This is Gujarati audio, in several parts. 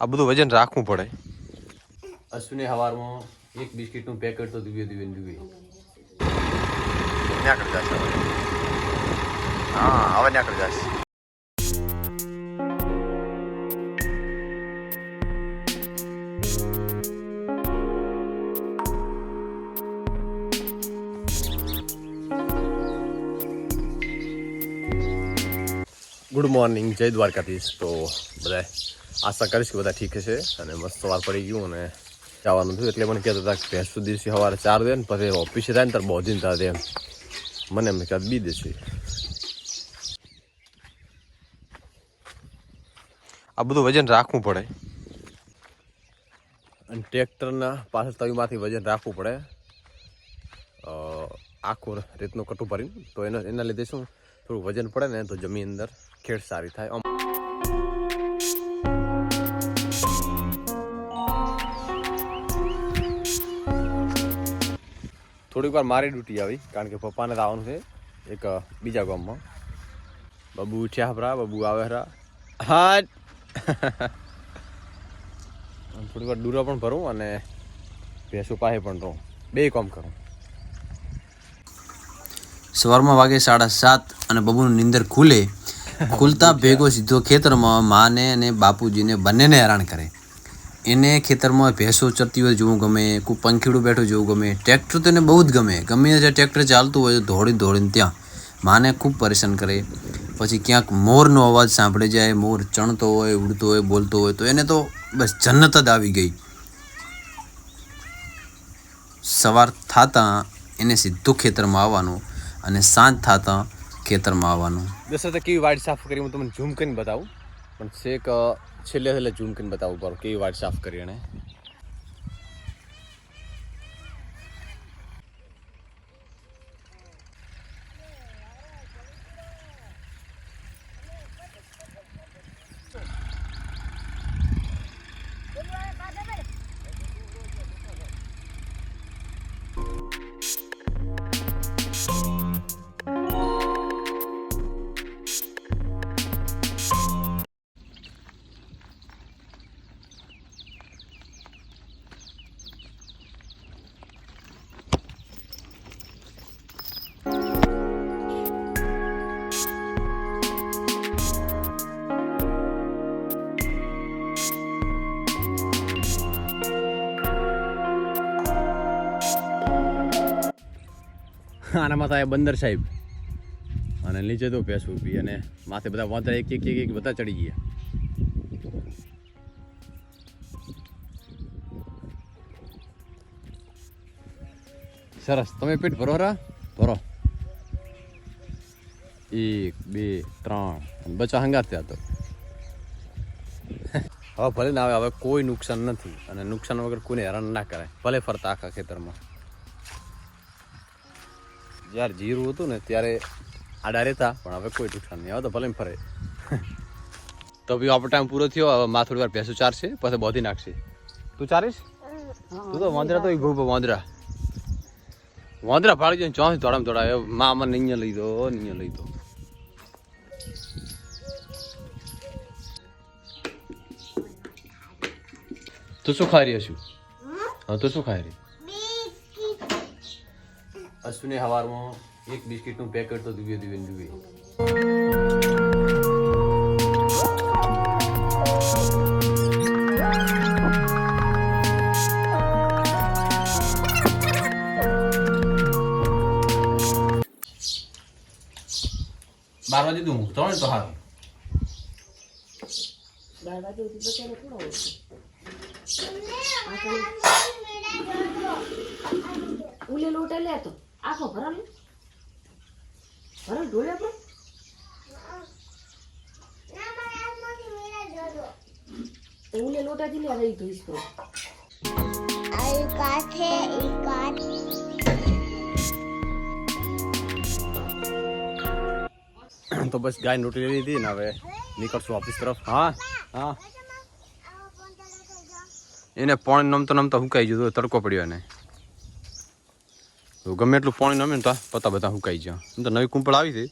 આ બધું વજન રાખવું પડે. અશ્વિને હવારમાં એક બિસ્કિટનું પેકેટ તો દુબે દુબે ને દુબે જશે હા હવે ત્યાં કરી જશે. ગુડ મોર્નિંગ જય દ્વારકાધીશ. તો બધા આશા કરીશ કે બધા ઠીક છે અને મસ્ત સવાર પડી ગયું અને જવાનું થયું એટલે મને કહેતા હતા કે ભેંસ સુધી સવારે ચાર દે ને પછી ઓફિસે થાય ને ત્યારે બહુ થાય એમ. મને એમ કહેતા બી દેશે. આ બધું વજન રાખવું પડે. અને ટ્રેક્ટરના પાછળ તવીમાંથી વજન રાખવું પડે. આખું રીતનું કટું ભરીને તો એના એના લીધે શું? થોડું વજન પડે ને તો જમીન અંદર ખેડ સારી થાય. થોડીક વાર મારી ડ્યુટી આવી કારણ કે પપ્પાને તો આવવાનું છે એક બીજા ગામમાં. બબુ ઉઠ્યા હપરા બબુ આવે હરા હા થોડીક વાર દૂરા પણ ભરું અને ભેંસો પાસે પણ રહું. બે કામ કરું. સવારમાં વાગે સાડા સાત અને બબુનું નીંદર ખુલે. ખુલતા ભેગો સીધો ખેતરમાં માને અને બાપુજીને બંનેને હેરાન કરે. એને ખેતરમાં ભેંસો ચરતી હોય જોવું ગમે, કોઈ પંખીડું બેઠું જોવું ગમે. ટ્રેક્ટર તો એને બહુ જ ગમે. ગમે તે ટ્રેક્ટર ચાલતું હોય દોડી દોડીને ત્યાં માને ખૂબ પરેશાન કરે. પછી ક્યાંક મોરનો અવાજ સાંભળે જાય, મોર ચણતો હોય, ઉડતો હોય, બોલતો હોય, તો એને તો બસ જન્નત જ આવી ગઈ. સવાર થતાં એને સીધું ખેતરમાં આવવાનું અને સાંજ થતાં ખેતરમાં આવવાનું. દોસ્તો, તો કેવી વાડી સાફ કરી, હું તમને ઝૂમ કરીને બતાવું. પણ છેક છેલ્લે છેલ્લે ઝૂમ કરીને બતાવું પડો કેવી વાડ સાફ કરી એને આનામાં થાય બંદર સાહેબ. અને નીચે તો ભેંસ ઊભી અને માથે બધા વાંદરા એક એક એક એક બધા ચડી ગયા. સરસ. તમે પેટ ભરો રા ભરો. એક, બે, ત્રણ. બચા હંગાત થયા તો. હવે ભલે ના આવે, હવે કોઈ નુકસાન નથી. અને નુકસાન વગર કોઈને હેરાન ના કરાય. ભલે ફરતા આખા ખેતરમાં. જ્યારે જીરું હતું ને ત્યારે આડા રહેતા પણ હવે કોઈ નુકસાન નહીં. હવે તો ભલે ફરે. તો બી આપણો ટાઈમ પૂરો થયો હવે માં થોડી વાર ભેંસો ચારશે પછી બોધી નાખશે. તું ચારીશ? તું તો વાંદરા તો ભૂ વાંદરા. વાંદરા ફાડી જાય ચોથી દોડામ દોડાવે માં મને અહીંયા લઈ દો અહીંયા લઈ દો. તું શું ખાઈ રહ્યો છું? હા તું શું ખાઈ રહી અશ્વિને સવારમાં એક બિસ્કિટનું પેકેટ તો દુબે દુબે ને દુબે બાર વાગે તું ત્રણ તો હારું ઉલે લોટે લે તો આખો ભરલ. ભરલ ઢોળે પણ? તો ઉલે લોટાથી લે રહી ધોઈશ તો તો બસ ગાય રોટી લઈ લીધી ને હવે નીકળશું ઓફિસ તરફ. હા હા. એને પણ નમતો નમતો હુકાઈ ગયું તડકો પડ્યો એને. તો ગમે એટલું પાણી નમે ને તો પત્તા બધા સુકાઈ ગયા. એમ તો નવી કુંપળ આવી હતી,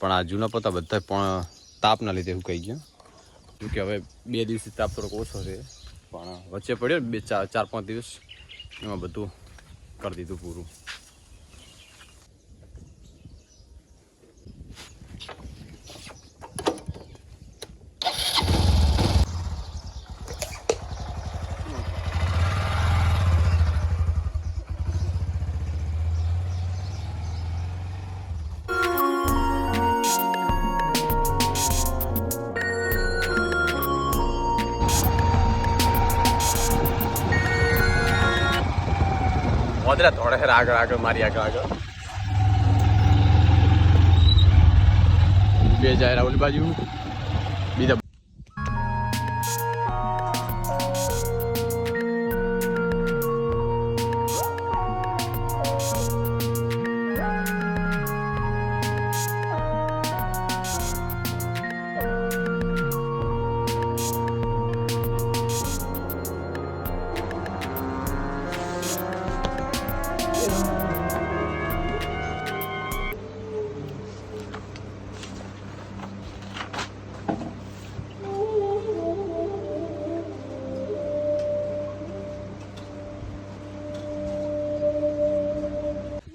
પણ આ જૂના પત્તા બધા પણ તાપના લીધે હુકાઈ ગયા. જોકે હવે બે દિવસથી તાપ થોડોક ઓછો છે, પણ વચ્ચે પડ્યો બે ચાર ચાર પાંચ દિવસ, એમાં બધું કરી દીધું પૂરું. મોદરા થોડે હેર આગળ આગળ મારી આગળ આગળ બે જાય રાહુલ બીજા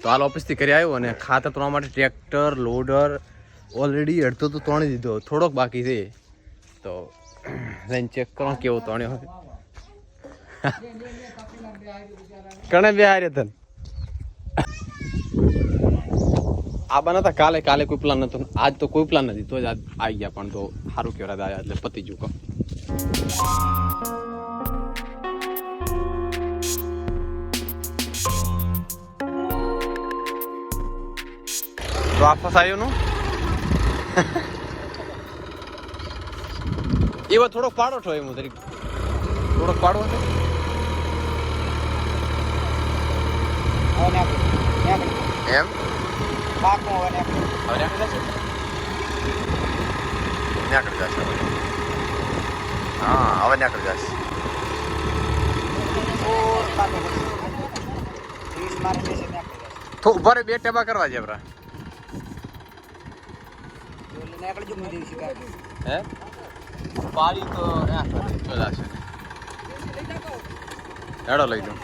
તો હાલ ઓફિસથી કરી આવ્યો અને ખાતર ત્રણ માટે ટ્રેક્ટર, લોડર ઓલરેડી અડધો તો ત્રણી દીધો. થોડોક બાકી છે. તો લઈને ચેક કરો કેવો ત્રણ્યો કણે બે હારે તન? આ બનાતા કાલે કાલે કોઈ પ્લાન નતો. આજ તો કોઈ પ્લાન નથી. તો જ આજ આવી ગયા પણ તો સારું કહેવાય એટલે પતી ગયું કામ આવ્યું નું? એવો થોડોક પાડો છો એમ તરીકે થોડોક પાડો હતો એમ? હવે ન્યાકળી જશે. હા હવે ન્યાકળી જશે. ઊભા બે ટેબા કરવા છે આપણા હે? હેડો લઈ દઉં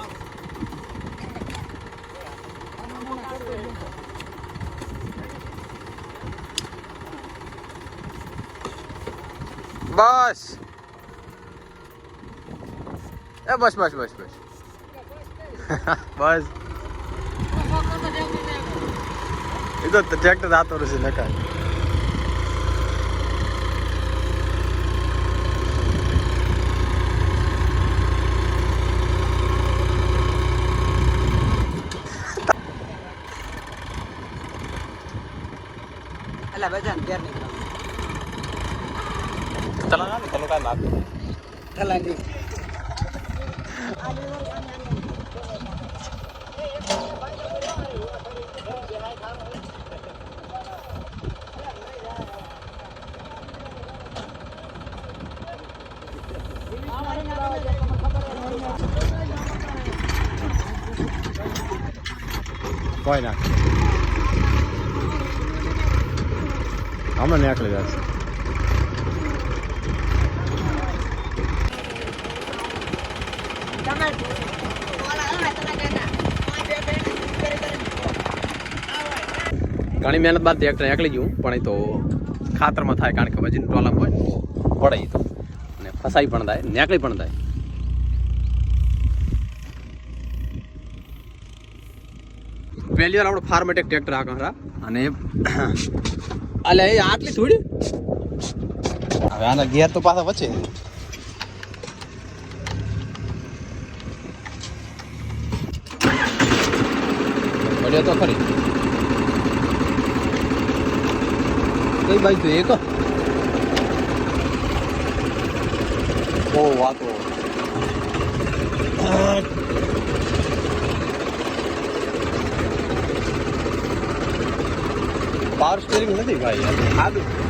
બસ. એ, બસ બસ બસ બસ. બસ. એ તો ટ્રેક્ટર આતો રહેશે નકાય ચલા ના તને કાંઈ લાગ કોઈ ના. હમણાં નીકળી જશે ઘણી મહેનત બાદ ટ્રેક્ટર નીકળી ગયું, પણ એ તો ખાતરમાં થાય કારણ કે વજન ટોલમ હોય પડે તો. અને ફસાઈ પણ થાય, નીકળી પણ થાય. પહેલી વાર આપણે ફાર્મેટેક ટ્રેક્ટર આગળ અને અલે એ આટલી થોડી? હવે આના ગેર તો પાછા વચ્ચે. પડ્યો તો ખરી. કઈ બાજુ એક બહુ વાતો. પાવર સ્ટેરિંગ નથી ભાઈ. સાદું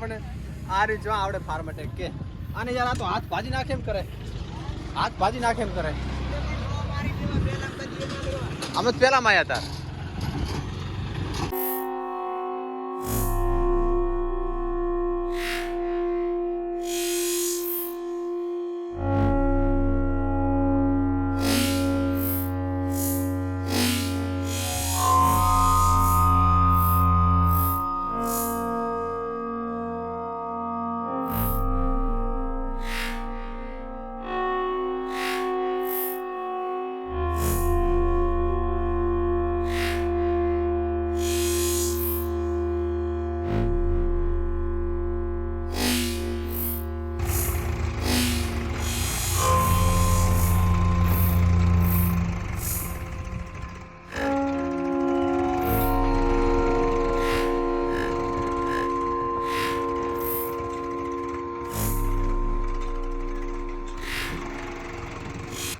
આપણે આ રીત જો આવડે ફાર્મ અટેક કે. અને યાર આ તો હાથ ભાજી નાખે એમ કરે. હાથ ભાજી નાખે એમ કરે. અમે પેલા માં આવ્યા હતા.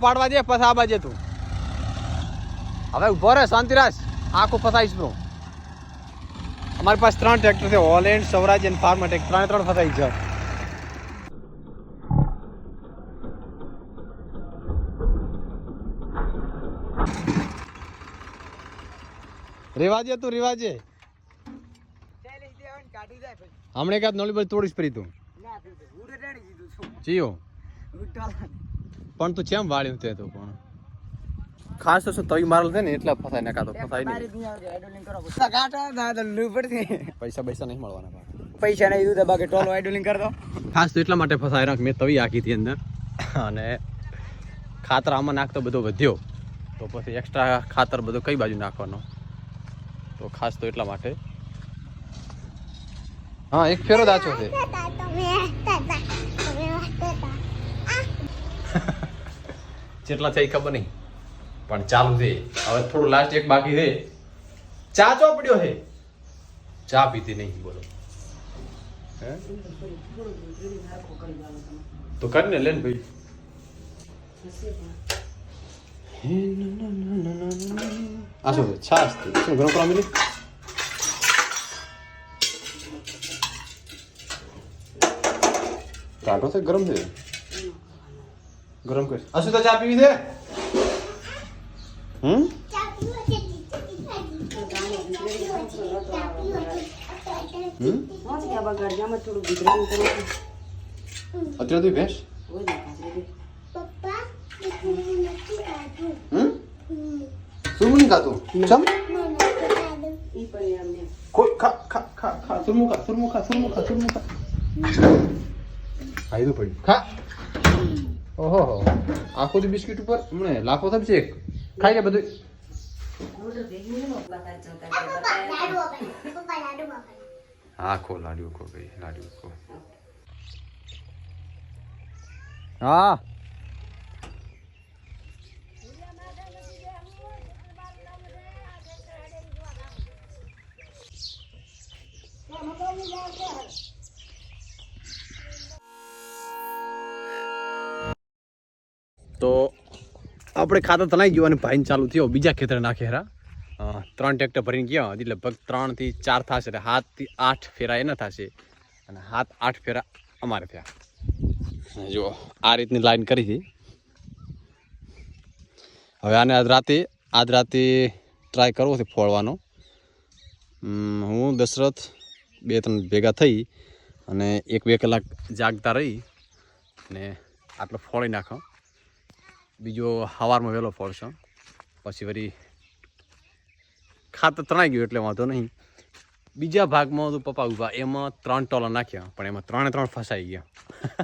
પાડવા દે પછી આ બાજે તું. હવે ઊભો રહે શાંતિ રાખ. આખું ફસાઈશ તું અમારી પાસે ત્રણ ટ્રેક્ટર છે હોલેન્ડ સ્વરાજ અને ફાર્મટેક ત્રણે ત્રણ ફસાઈ છે. રિવાજે તું રિવાજે. હમણે કાંઈ નોલી બધી તોડીશ પરી તું. જીઓ. પણ તું ચેમ વાળ્યું તે તો પણ? ખાસ તો શું તવી મારેલ છે ને એટલા ફસાઈ ને કાં તો ફસાય નહીં પૈસા પૈસા નહીં મળવાના પૈસા નહીં દીધું બાકી ટોલો આઈડોલિંગ કરતો. ખાસ તો એટલા માટે ફસાઈ રાખ મેં તવી આખી હતી અંદર. અને ખાતર આમાં નાખતો બધો વધ્યો. તો પછી એક્સ્ટ્રા ખાતર બધો કઈ બાજુ નાખવાનો? તો ખાસ તો એટલા માટે. હા એક ફેરો દાચો છે. જેટલા થઈ ખબર નહીં. પણ ચાલુ છે. હવે થોડું લાસ્ટ એક બાકી છે. ચા ચો પડ્યો છે? ચા પીતી નહીં, બોલો. તો કરીને લે ને ભાઈ. આ શું છાશ ગરમ કરવા મિલી કાઢો ગરમ છે? ગરમ કરીશ. આ શું તો ચા પીવી છે? હમ? અત્યારે તું ભેંસ નહીં ખાતું? ચમ? કોઈ ખા ખા ખા ખા સુરમું ખા સુરમું ખા સુરમું ખા સુરમું ખા. ખાઈ દઉં પડ્યું. ખા. ઓહો આખો દી બિસ્કિટ ઉપર? હમણે લાખો થશે એક. ખાઈ લે બધું હા ખો લાડ્યું ખો ભાઈ લાડ્યું ખો હા. તો આપણે ખાતર તણાઈ ગયું અને ભાઈને ચાલુ થયો. બીજા ખેતર નાખે હેરા. ત્રણ ટ્રેક્ટર ભરીને ગયા હજી લગભગ ત્રણથી ચાર થશે. એટલે સાતથી આઠ ફેરા એના થશે. અને સાત આઠ ફેરા અમારે ત્યાં જો આ રીતની લાઈન કરી હતી હવે આને આજ રાતે આજ રાતે ટ્રાય કરવો છે ફોડવાનો. હું દશરથ બે ત્રણ ભેગા થઈ અને એક બે કલાક જાગતા રહી અને આટલો ફોડી નાખો. બીજો સવારમાં વહેલો ફોડશો પછી વળી ખાતર તણાઈ ગયું એટલે વાંધો નહીં. બીજા ભાગમાં તો પપ્પા ઊભા એમાં ત્રણ ટોલા નાખ્યા, પણ એમાં ત્રણે ત્રણ ફસાઈ ગયા.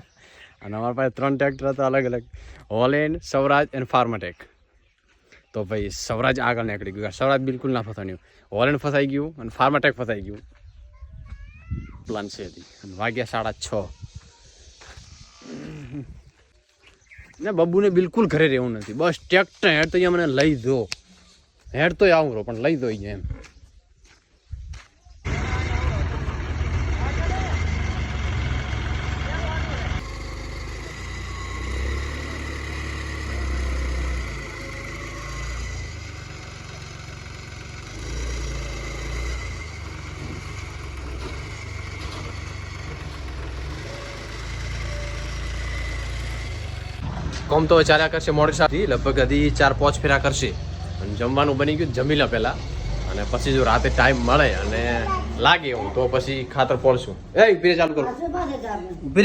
અને અમારા પાસે ત્રણ ટ્રેક્ટર હતા અલગ અલગ. હોલેન્ડ સૌરાજ અને ફાર્માટેક. તો ભાઈ, સવરાજ આગળ નીકળી ગયું. સવરાજ બિલકુલ ના ફસાણ્યું. હોલેન્ડ ફસાઈ ગયું અને ફાર્માટેક ફસાઈ ગયું. પ્લાન છે હતી અને વાગ્યા સાડા છ. ને બબ્બુને બિલકુલ ઘરે રહેવું નથી. બસ ટ્રેક્ટર હેડ તો અહીંયા મને લઈ દો. હેડ તો આવું રહો, પણ લઈ દો અહીંયા એમ. કોમ તો ચાલ્યા કરશે મોડસાથી લગભગ હજી ચાર પાંચ ફેરા કરશે. અને જમવાનું બની ગયું જમી લે પહેલા. અને પછી જો રાતે ટાઈમ મળે અને લાગે હું તો પછી ખાતર પડશું એ ઊભી ચાલુ કરું. ઊભી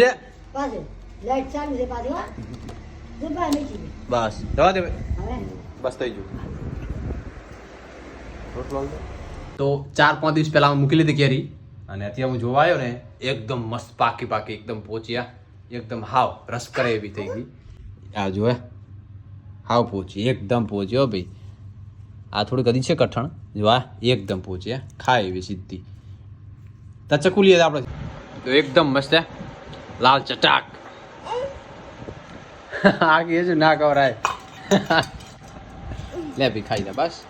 નીચે. બસ. જવા દે બસ થઈ ગયું. તો ચાર પાંચ દિવસ પહેલા મૂકી લીધી કેરી. અને અત્યારે હું જોવા આવ્યો ને એકદમ મસ્ત પાકી પાકી એકદમ પહોંચ્યા એકદમ હાવ રસ કરે એવી થઈ ગઈ. આ જો હે. હાવ પહોંચી એકદમ પહોંચ્યો હો ભાઈ. આ થોડી કદી છે કઠણ. જો આ એકદમ પહોંચી ખાય એવી સીધી. તો ચકુલીએ આપણે. તો એકદમ મસ્ત હે. લાલ ચટાક. આ કે છે, ના કવરાય લે ભી ખાઈ લે બસ.